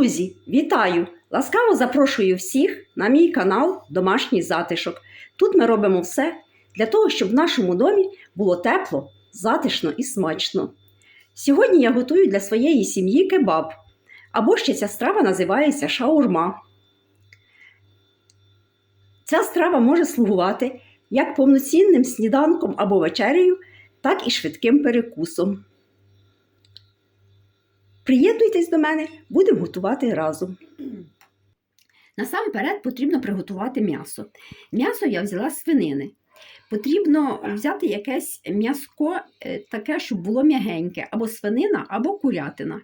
Друзі, вітаю! Ласкаво запрошую всіх на мій канал Домашній затишок. Тут ми робимо все для того, щоб в нашому домі було тепло, затишно і смачно. Сьогодні я готую для своєї сім'ї кебаб, або ще ця страва називається шаурма. Ця страва може слугувати як повноцінним сніданком або вечерею, так і швидким перекусом. Приєднуйтесь до мене, будемо готувати разом. Насамперед потрібно приготувати м'ясо. М'ясо я взяла з свинини. Потрібно взяти якесь м'яско, е, таке, щоб було м'ягеньке, або свинина, або курятина.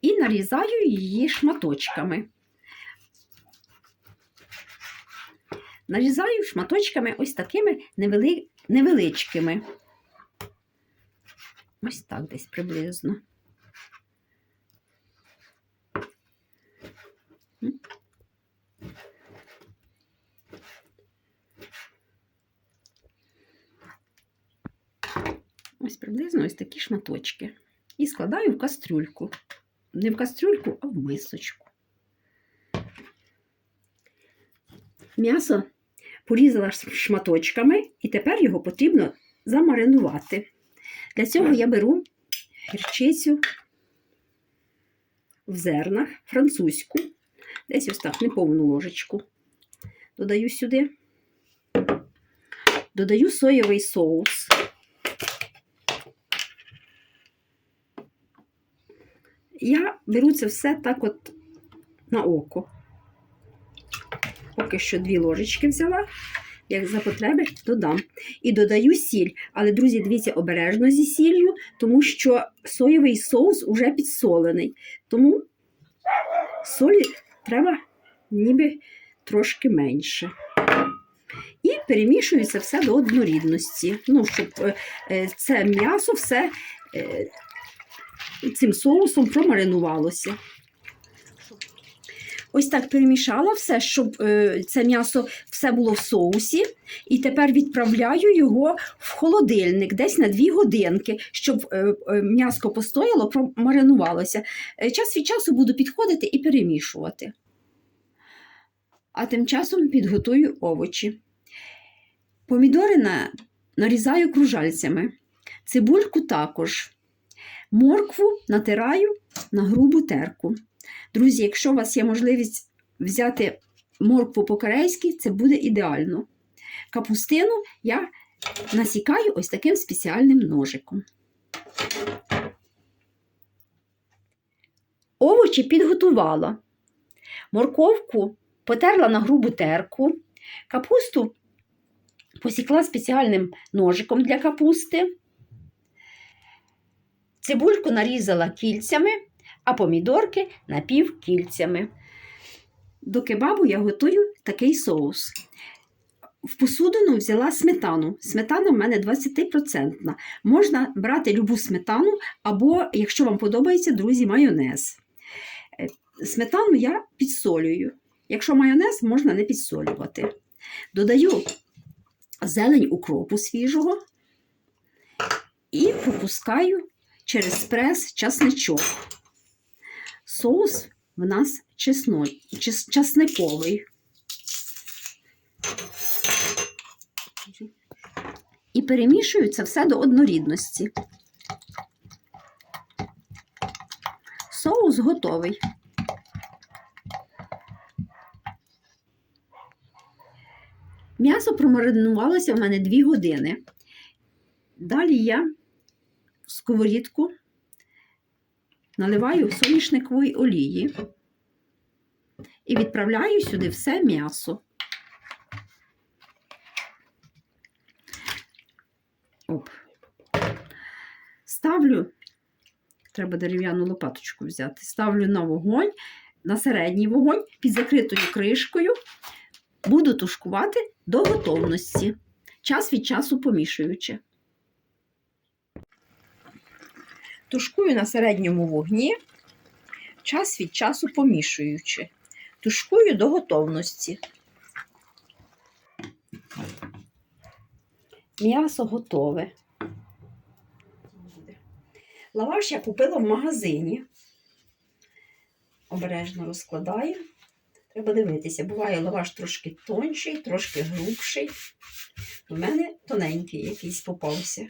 І нарізаю її шматочками. Нарізаю шматочками ось такими невели... невеличкими. Ось так десь приблизно. Ось приблизно ось такі шматочки. І складаю в кастрюльку. Не в кастрюльку, а в мисочку. М'ясо порізала шматочками, і тепер його потрібно замаринувати. Для цього я беру гірчицю в зернах французьку, десь ось так неповну ложечку. Додаю сюди, додаю соєвий соус. Я беру це все так от на око. Поки що дві ложечки взяла, як за потреби, додам. І додаю сіль. Але, друзі, дивіться, обережно зі сіллю, тому що соєвий соус уже підсолений. Тому солі треба ніби трошки менше. І перемішується все до однорідності. Ну, щоб е, е, це м'ясо все е, цим соусом промаринувалося. Ось так перемішала все, щоб е, це м'ясо все було в соусі. І тепер відправляю його в холодильник десь на 2 годинки, щоб е, е, м'яско постояло, промаринувалося. Час від часу буду підходити і перемішувати. А тим часом підготую овочі. Помідори на, нарізаю кружальцями, цибульку також. Моркву натираю на грубу терку. Друзі, якщо у вас є можливість взяти моркву по-корейськи, це буде ідеально. Капустину я насікаю ось таким спеціальним ножиком. Овочі підготувала. Морковку потерла на грубу терку, капусту посікла спеціальним ножиком для капусти. Цибульку нарізала кільцями, а помідорки напівкільцями. До кебабу я готую такий соус. В посудину взяла сметану. Сметана в мене 20%. Можна брати любу сметану, або, якщо вам подобається, друзі, майонез. Е, Сметану я підсолюю. Якщо майонез, можна не підсолювати. Додаю зелень укропу свіжого і пропускаю через прес часничок. Соус в нас чесной, час, часниковий. І перемішую це все до однорідності. Соус готовий. М'ясо промаринувалося в мене 2 години. Далі я в сковорідку наливаю соняшникової олії і відправляю сюди все м'ясо. Оп. Ставлю, треба дерев'яну лопаточку взяти, ставлю на вогонь, на середній вогонь під закритою кришкою. Буду тушкувати до готовності, час від часу помішуючи. Тушкую на середньому вогні, час від часу помішуючи. Тушкую до готовності. М'ясо готове. Лаваш я купила в магазині. обережно розкладаємо. Треба дивитися. Буває лаваш трошки тонший, трошки грубший. У мене тоненький якийсь попався.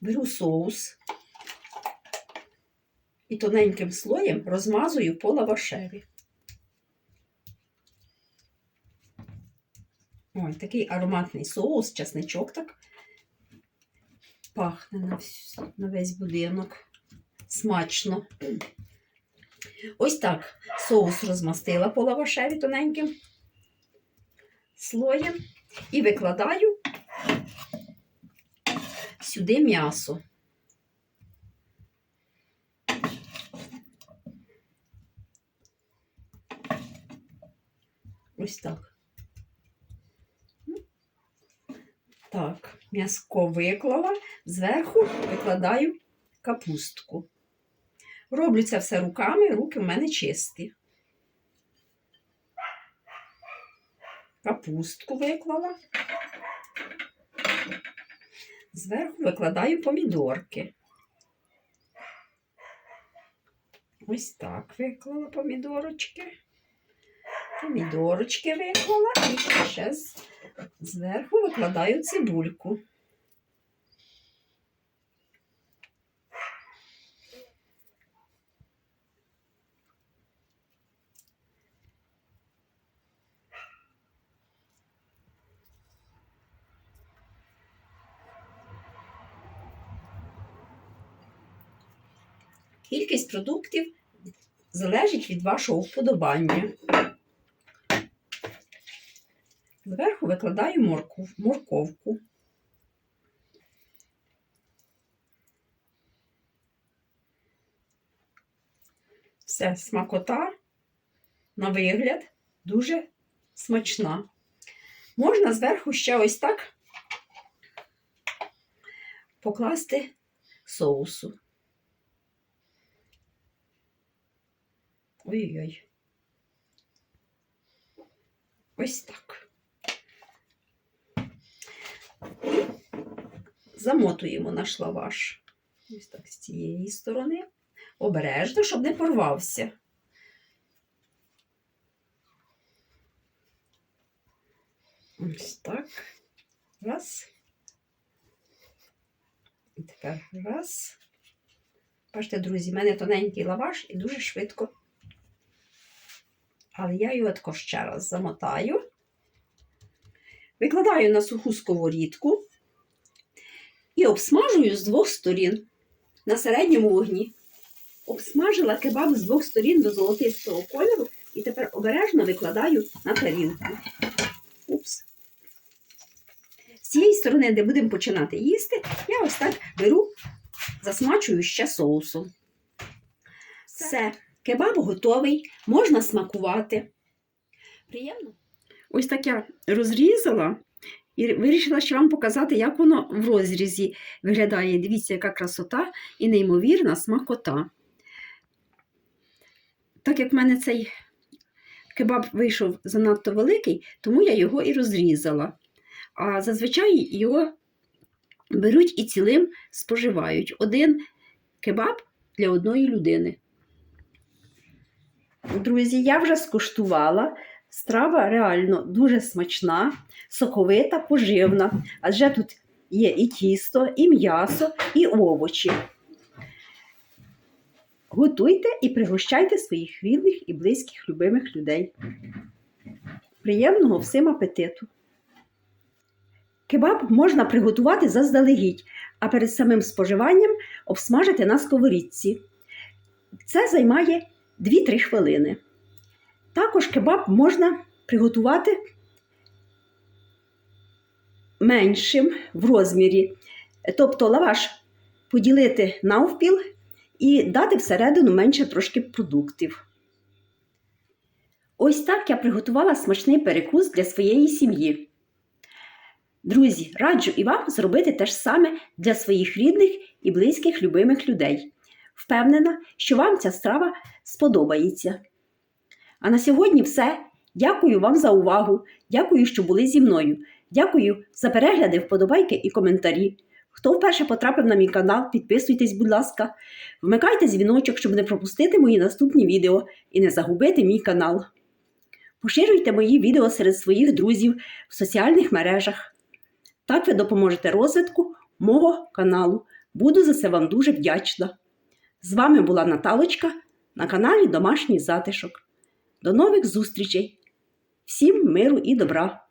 Беру соус і тоненьким слоєм розмазую по лавашеві. Ой, такий ароматний соус, часничок так пахне на, вс- на весь будинок. Смачно. Ось так соус розмастила по лавашеві тоненьким слоєм і викладаю сюди м'ясо. Ось так. Так, м'яско виклала, зверху викладаю капустку. Роблю це все руками, руки в мене чисті. Капустку виклала. Зверху викладаю помідорки. Ось так виклала помідорочки. Помідорочки виклала і ще зверху викладаю цибульку. Кількість продуктів залежить від вашого вподобання. Зверху викладаю морков, морковку. Все, смакота, на вигляд, дуже смачна. Можна зверху ще ось так покласти соусу. Ой-ой-ой. Ось так. Замотуємо наш лаваш. Ось так з цієї сторони. Обережно, щоб не порвався. Ось так. Раз. І тепер раз. Бачите, друзі, в мене тоненький лаваш і дуже швидко. Але я його тако ще раз замотаю. Викладаю на суху сковорідку і обсмажую з двох сторін на середньому вогні. Обсмажила кебаб з двох сторін до золотистого кольору і тепер обережно викладаю на тарілку. Упс. З цієї сторони, де будемо починати їсти, я ось так беру, засмачую ще соусом. Все, кебаб готовий, можна смакувати. Приємно? Ось так я розрізала і вирішила ще вам показати, як воно в розрізі виглядає. Дивіться, яка красота і неймовірна смакота. Так як в мене цей кебаб вийшов занадто великий, тому я його і розрізала. А зазвичай його беруть і цілим споживають. Один кебаб для одної людини. Друзі, я вже скуштувала. Страва реально дуже смачна, соковита, поживна. Адже тут є і тісто, і м'ясо, і овочі. Готуйте і пригощайте своїх рідних і близьких любимих людей. Приємного всім апетиту! Кебаб можна приготувати заздалегідь, а перед самим споживанням обсмажити на сковорідці. Це займає 2-3 хвилини. Також кебаб можна приготувати меншим в розмірі. Тобто лаваш поділити навпіл і дати всередину менше трошки продуктів. Ось так я приготувала смачний перекус для своєї сім'ї. Друзі, раджу і вам зробити те ж саме для своїх рідних і близьких любимих людей. Впевнена, що вам ця страва сподобається. А на сьогодні все. Дякую вам за увагу. Дякую, що були зі мною. Дякую за перегляди, вподобайки і коментарі. Хто вперше потрапив на мій канал, підписуйтесь, будь ласка, вмикайте дзвіночок, щоб не пропустити мої наступні відео і не загубити мій канал. Поширюйте мої відео серед своїх друзів в соціальних мережах. Так ви допоможете розвитку мого каналу. Буду за це вам дуже вдячна. З вами була Наталочка на каналі Домашній затишок. До нових зустрічей! Всім миру і добра!